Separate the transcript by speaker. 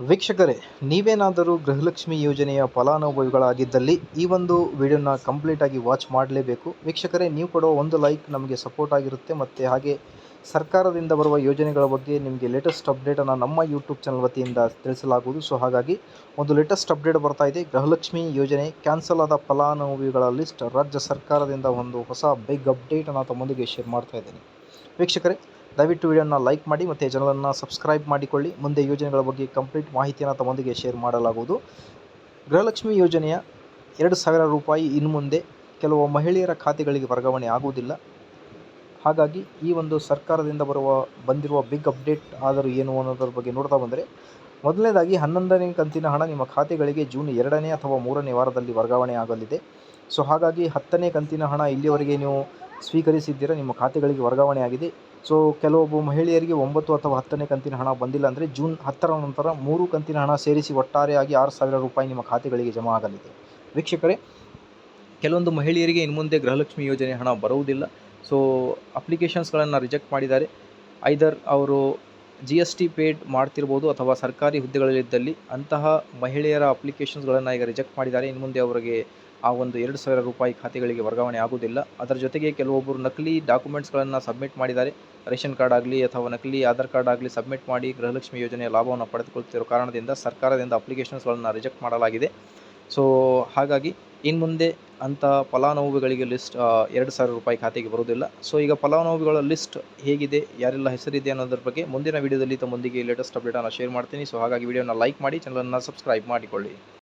Speaker 1: ವೀಕ್ಷಕರೇ, ನೀವೇನಾದರೂ ಗೃಹಲಕ್ಷ್ಮಿ ಯೋಜನೆಯ ಫಲಾನುಭವಿಗಳಾಗಿದ್ದಲ್ಲಿ ಈ ಒಂದು ವಿಡಿಯೋನ ಕಂಪ್ಲೀಟಾಗಿ ವಾಚ್ ಮಾಡಲೇಬೇಕು. ವೀಕ್ಷಕರೇ, ನೀವು ಕೊಡೋ ಒಂದು ಲೈಕ್ ನಮಗೆ ಸಪೋರ್ಟ್ ಆಗಿರುತ್ತೆ ಮತ್ತು ಹಾಗೆ ಸರ್ಕಾರದಿಂದ ಬರುವ ಯೋಜನೆಗಳ ಬಗ್ಗೆ ನಿಮಗೆ ಲೇಟೆಸ್ಟ್ ಅಪ್ಡೇಟನ್ನು ನಮ್ಮ ಯೂಟ್ಯೂಬ್ ಚಾನಲ್ ವತಿಯಿಂದ ತಿಳಿಸಲಾಗುವುದು. ಸೊ ಹಾಗಾಗಿ ಒಂದು ಲೇಟೆಸ್ಟ್ ಅಪ್ಡೇಟ್ ಬರ್ತಾ ಇದೆ. ಗೃಹಲಕ್ಷ್ಮಿ ಯೋಜನೆ ಕ್ಯಾನ್ಸಲ್ ಆದ ಫಲಾನುಭವಿಗಳ ಲಿಸ್ಟ್ ರಾಜ್ಯ ಸರ್ಕಾರದಿಂದ ಒಂದು ಹೊಸ ಬಿಗ್ ಅಪ್ಡೇಟನ್ನು ತಮ್ಮೊಂದಿಗೆ ಶೇರ್ ಮಾಡ್ತಾ ಇದ್ದೇನೆ. ವೀಕ್ಷಕರೇ ದಯವಿಟ್ಟು ವಿಡಿಯೋನ ಲೈಕ್ ಮಾಡಿ ಮತ್ತು ಚಾನಲನ್ನು ಸಬ್ಸ್ಕ್ರೈಬ್ ಮಾಡಿಕೊಳ್ಳಿ. ಮುಂದೆ ಯೋಜನೆಗಳ ಬಗ್ಗೆ ಕಂಪ್ಲೀಟ್ ಮಾಹಿತಿಯನ್ನು ತಮ್ಮೊಂದಿಗೆ ಶೇರ್ ಮಾಡಲಾಗುವುದು. ಗೃಹಲಕ್ಷ್ಮಿ ಯೋಜನೆಯ ಎರಡು ಸಾವಿರ ರೂಪಾಯಿ ಇನ್ನು ಮುಂದೆ ಕೆಲವು ಮಹಿಳೆಯರ ಖಾತೆಗಳಿಗೆ ವರ್ಗಾವಣೆ ಆಗುವುದಿಲ್ಲ. ಹಾಗಾಗಿ ಈ ಒಂದು ಸರ್ಕಾರದಿಂದ ಬರುವ, ಬಂದಿರುವ ಬಿಗ್ ಅಪ್ಡೇಟ್ ಆದರೂ ಏನು ಅನ್ನೋದ್ರ ಬಗ್ಗೆ ನೋಡ್ತಾ ಬಂದರೆ, ಮೊದಲನೇದಾಗಿ ಹನ್ನೊಂದನೇ ಕಂತಿನ ಹಣ ನಿಮ್ಮ ಖಾತೆಗಳಿಗೆ ಜೂನ್ ಎರಡನೇ ಅಥವಾ ಮೂರನೇ ವಾರದಲ್ಲಿ ವರ್ಗಾವಣೆ ಆಗಲಿದೆ. ಸೊ ಹಾಗಾಗಿ ಹತ್ತನೇ ಕಂತಿನ ಹಣ ಇಲ್ಲಿಯವರೆಗೆ ನೀವು ಸ್ವೀಕರಿಸಿದ್ದೀರ? ನಿಮ್ಮ ಖಾತೆಗಳಿಗೆ ವರ್ಗಾವಣೆಯಾಗಿದೆ ಸೊ ಕೆಲವೊಬ್ಬ ಮಹಿಳೆಯರಿಗೆ ಒಂಬತ್ತು ಅಥವಾ ಹತ್ತನೇ ಕಂತಿನ ಹಣ ಬಂದಿಲ್ಲ ಅಂದರೆ ಜೂನ್ ಹತ್ತರ ನಂತರ ಮೂರು ಕಂತಿನ ಹಣ ಸೇರಿಸಿ ಒಟ್ಟಾರೆಯಾಗಿ ಆರು ಸಾವಿರ ರೂಪಾಯಿ ನಿಮ್ಮ ಖಾತೆಗಳಿಗೆ ಜಮಾ ಆಗಲಿದೆ. ವೀಕ್ಷಕರೇ, ಕೆಲವೊಂದು ಮಹಿಳೆಯರಿಗೆ ಇನ್ನು ಮುಂದೆ ಗೃಹಲಕ್ಷ್ಮಿ ಯೋಜನೆ ಹಣ ಬರುವುದಿಲ್ಲ. ಸೊ ಅಪ್ಲಿಕೇಶನ್ಸ್ಗಳನ್ನು ರಿಜೆಕ್ಟ್ ಮಾಡಿದ್ದಾರೆ. ಐದರ್ ಅವರು ಜಿ ಎಸ್ ಟಿ ಪೇಡ್ ಮಾಡ್ತಿರ್ಬೋದು ಅಥವಾ ಸರ್ಕಾರಿ ಹುದ್ದೆಗಳಲ್ಲಿದ್ದಲ್ಲಿ ಅಂತಹ ಮಹಿಳೆಯರ ಅಪ್ಲಿಕೇಶನ್ಸ್ಗಳನ್ನು ಈಗ ರಿಜೆಕ್ಟ್ ಮಾಡಿದ್ದಾರೆ. ಇನ್ನು ಮುಂದೆ ಅವರಿಗೆ ಆ ಒಂದು ಎರಡು ಸಾವಿರ ರೂಪಾಯಿ ಖಾತೆಗಳಿಗೆ ವರ್ಗಾವಣೆ ಆಗುವುದಿಲ್ಲ. ಅದರ ಜೊತೆಗೆ ಕೆಲವೊಬ್ಬರು ನಕಲಿ ಡಾಕ್ಯುಮೆಂಟ್ಸ್ಗಳನ್ನು ಸಬ್ಮಿಟ್ ಮಾಡಿದ್ದಾರೆ. ರೇಷನ್ ಕಾರ್ಡ್ ಆಗಲಿ ಅಥವಾ ನಕಲಿ ಆಧಾರ್ ಕಾರ್ಡ್ ಆಗಲಿ ಸಬ್ಮಿಟ್ ಮಾಡಿ ಗೃಹಲಕ್ಷ್ಮಿ ಯೋಜನೆಯ ಲಾಭವನ್ನು ಪಡೆದುಕೊಳ್ಳುತ್ತಿರುವ ಕಾರಣದಿಂದ ಸರ್ಕಾರದಿಂದ ಅಪ್ಲಿಕೇಶನ್ಸ್ಗಳನ್ನು ರಿಜೆಕ್ಟ್ ಮಾಡಲಾಗಿದೆ. ಸೊ, ಹಾಗಾಗಿ ಇನ್ನು ಮುಂದೆ ಅಂಥ ಫಲಾನುಭವಿಗಳಿಗೆ ಲಿಸ್ಟ್ ಎರಡು ಸಾವಿರ ರೂಪಾಯಿ ಖಾತೆಗೆ ಬರುವುದಿಲ್ಲ. ಸೊ, ಈಗ ಫಲಾನುಭವಿಗಳ ಲಿಸ್ಟ್ ಹೇಗಿದೆ, ಯಾರೆಲ್ಲ ಹೆಸರಿದೆ ಅನ್ನೋದ್ರ ಬಗ್ಗೆ ಮುಂದಿನ ವೀಡಿಯೋದಲ್ಲಿ ತಮ್ಮೊಂದಿಗೆ ಲೇಟೆಸ್ಟ್ ಅಪ್ಡೇಟನ್ನು ಶೇರ್ ಮಾಡ್ತೀನಿ. ಸೊ, ಹಾಗಾಗಿ ವಿಡಿಯೋನ ಲೈಕ್ ಮಾಡಿ ಚಾನಲನ್ನು ಸಬ್ಸ್ಕ್ರೈಬ್ ಮಾಡಿಕೊಳ್ಳಿ.